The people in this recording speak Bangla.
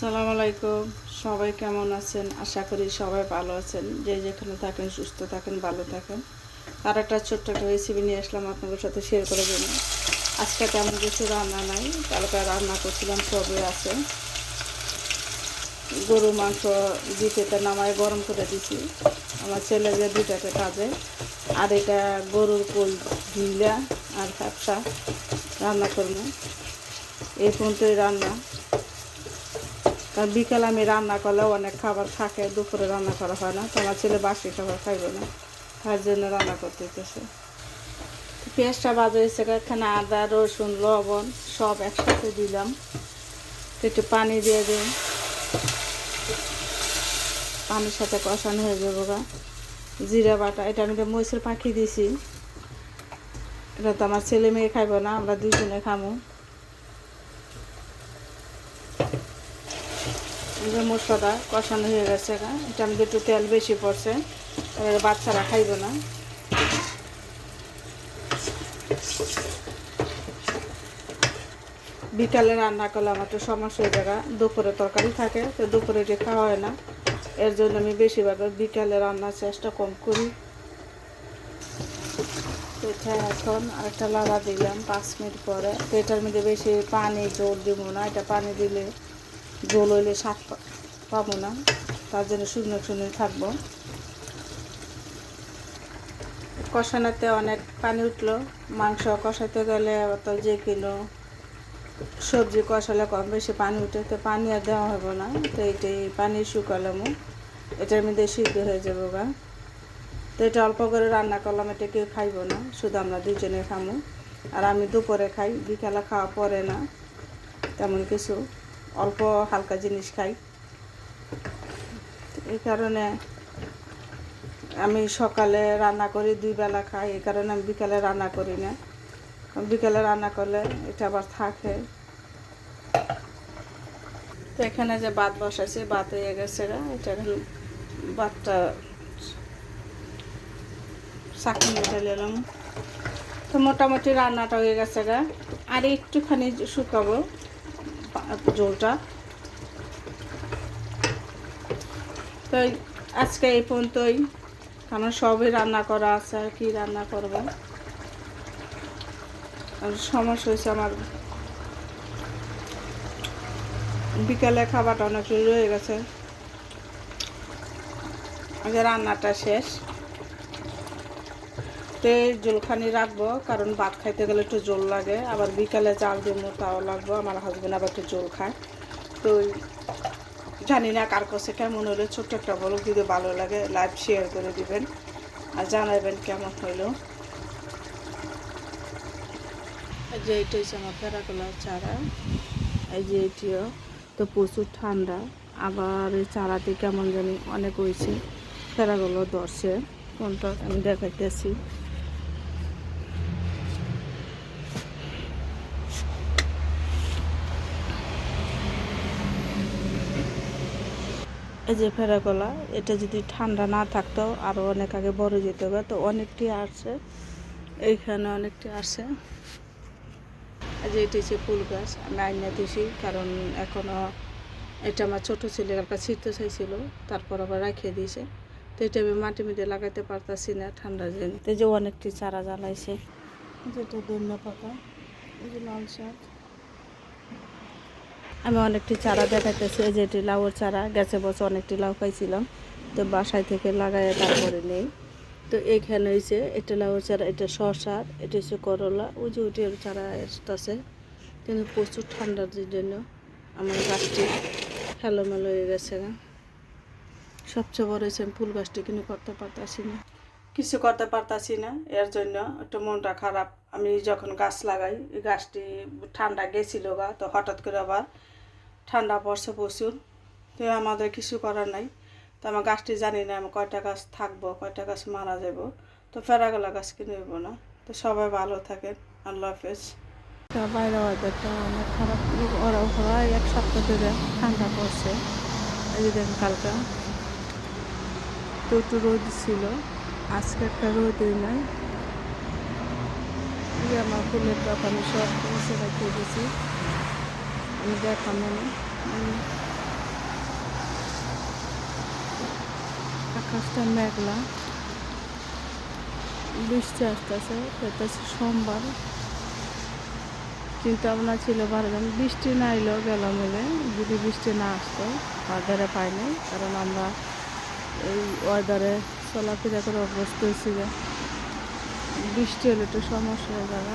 সালাম আলাইকুম। সবাই কেমন আছেন? আশা করি সবাই ভালো আছেন। যে যেখানে থাকেন, সুস্থ থাকেন, ভালো থাকেন। আর একটা ছোট্ট একটা রেসিপি নিয়ে আসলাম আপনাদের সাথে শেয়ার করে জন্য। আজকে তেমন কিছু রান্না নাই। কালকে রান্না করছিলাম, সবই আছে। গরু মাংস দিতে নামায় গরম করে দিছি। আমার ছেলে যে দুটাতে কাজে, আর এটা গরুর কোল ঢিলা আর ব্যবসা রান্না করব। এই পর্যন্তই রান্না। বিকালে আমি রান্না করলে অনেক খাবার থাকে, দুপুরে রান্না করা হয় না, তো আমার ছেলে বাসি খাবার খাইবে না, তার জন্য রান্না করতে হইতেছে পেঁয়াজটা বাজা হয়েছে, এখানে আদা, রসুন, লবণ সব একসাথে দিলাম। একটু পানি দিয়ে দিই। পানির সাথে কষানো হয়ে যাব গা। জিরা বাটা, এটা আমি মহিষের পাখি দিছি। এটা তো আমার ছেলে মেয়ে খাইবো না, আমরা দুজনে খামো। যে মশলাটা কষানো হয়ে গেছে এটা আমি একটু তেল বেশি পড়ছে, এবারে বাচ্চারা খাইব না। বিকালে রান্না করলে আমার তো সমস্যা হয়ে যায় দুপুরে তরকারি থাকে, তো দুপুরে এটা খাওয়া হয় না। এর জন্য আমি বেশিরভাগ বিকালে রান্নার চেষ্টা কম করি। এটা এখন আরেকটা লাড়া দিলাম পাঁচ মিনিট পরে। তো এটার মধ্যে বেশি পানি জোর দিব না, এটা পানি দিলে জল হইলে স্বাদ পাবো না। তার জন্য শুকনো শুকনো থাকব। কষানোতে অনেক পানি উঠল। মাংস কষাতে গেলে অত যে কিলো সবজি কষালে কম বেশি পানি উঠে তো পানি আর দেওয়া হবে না। তো এইটাই পানি শুকালামো। এটার মধ্যে সিদ্ধ হয়ে যাব গা। তো এটা অল্প করে রান্না করলাম, এটা কেউ খাইবো না। শুধু আমরা দুজনে খামো। আর আমি দুপুরে খাই, বিকালে খাওয়া পরে না। তেমন কিছু। অল্প হালকা জিনিস খাই। এই কারণে আমি সকালে রান্না করি, দুই বেলা খাই। এই কারণে আমি বিকালে রান্না করি না। বিকালে রান্না করলে এটা আবার থাকে। তো এখানে যে ভাত বসাইছে, ভাত হয়ে গেছে এটা এখন ভাতটা চাকনি নিলাম। তো মোটামুটি রান্নাটা হয়ে গেছে গা। আর একটুখানি শুকাবো। ঝোলটা তো আজকে এই পর্যন্তই। কারণ সবই রান্না করা আছে, আর কি রান্না করব? সমস্যা হয়েছে আমার। বিকালে খাবারটা অনেক রয়ে গেছে। আগে রান্নাটা শেষ। তে জলখানি রাখব, কারণ ভাত খাইতে গেলে একটু জল লাগে। আবার বিকালে চাল দিব, তাও লাগবো, আমার হাজবেন্ড আবার একটু জল খায়। তো জানি না কার কাছে কেমন হলো ছোট্ট একটা বলো যদি ভালো লাগে লাইভ শেয়ার করে দিবেন। আর জানাবেন কেমন হইল। এই যে এইটা হচ্ছে আমার প্যারাগোলার চারা। এই যে এটিও তো প্রচুর ঠান্ডা। আবার এই চারাতে কেমন জানি অনেক হয়েছে প্যারাগুলো ধরছে। কোনটা আমি দেখাইতেছি। এই যে ফেরাকলা, এটা যদি ঠান্ডা না থাকতো আরও অনেক আগে বড় যেতে হবে। তো অনেকটি আসছে, এইখানে অনেকটি আসছে। এই যে এটি হচ্ছে ফুল গাছ, আমি আইনা দিছি কারণ এখনও এটা আমার ছোটো ছেলের একটা ছিটতে চাইছিল, তারপর আবার রাখিয়ে দিয়েছে। তো এটা আমি মাটি মিটে লাগাইতে পারতাছি না ঠান্ডার জন্য তো যে অনেকটি চারা জ্বালাইছে। যেটা ধন্য পাতা এই যে লাল শাক। আমি অনেকটি চারা দেখাইতেছি, এই যে এটি লাউর চারা, গেছে বছর অনেকটি লাউ পাইছিলাম। তো বাসায় থেকে লাগাই তারপরে নেই। তো এইখানে হয়েছে এটা লাউর চারা, এটা শশার এটা হচ্ছে করলা, ওই যে ওইটির চারা আসতেছে। কিন্তু প্রচুর ঠান্ডার জন্য আমার গাছটি খেলোমেলো হয়ে গেছে গা। সবচেয়ে বড় হয়েছে ফুল গাছটি কিন্তু করতে পারতাছি না। কিছু করতে পারতাছি না, এর জন্য একটু মনটা খারাপ। আমি যখন গাছ লাগাই গাছটি ঠান্ডা গেছিল গা, তো হঠাৎ করে আবার ঠান্ডা পড়ছে প্রচুর, তো আমাদের কিছু করার নাই। তো আমার গাছটি জানি না, আমি কয়টা গাছ থাকব, কয়টা গাছ মারা যাব। তো ফেরাগোলা গাছ কিনে নেব না। তো সবাই ভালো থাকেন, আল্লাহ হাফেজ। বাইরে ওয়েদারটা অনেক খারাপ, ওরা ওরা এক সপ্তাহ ধরে ঠান্ডা পড়ছে। এই যে দেখেন কালকা। তো একটু রোদ ছিল, আজকে একটা রোদই নাই। আমার ফুলের আমি সব নিচে রেখে দিয়েছি। দেখানো আকাশটা মেঘলা। বৃষ্টি আসতেছে হইতেছে সোমবার। কিন্তু আপনার ছিল বারোজন। বৃষ্টি না এলো গেল মেলে যদি বৃষ্টি না আসতো বাজারে পাইনি কারণ আমরা এই ওয়েদারে চলাফেরা করে অভ্যস্ত হয়েছি বৃষ্টি হলে একটু সমস্যা হয়ে যাবে।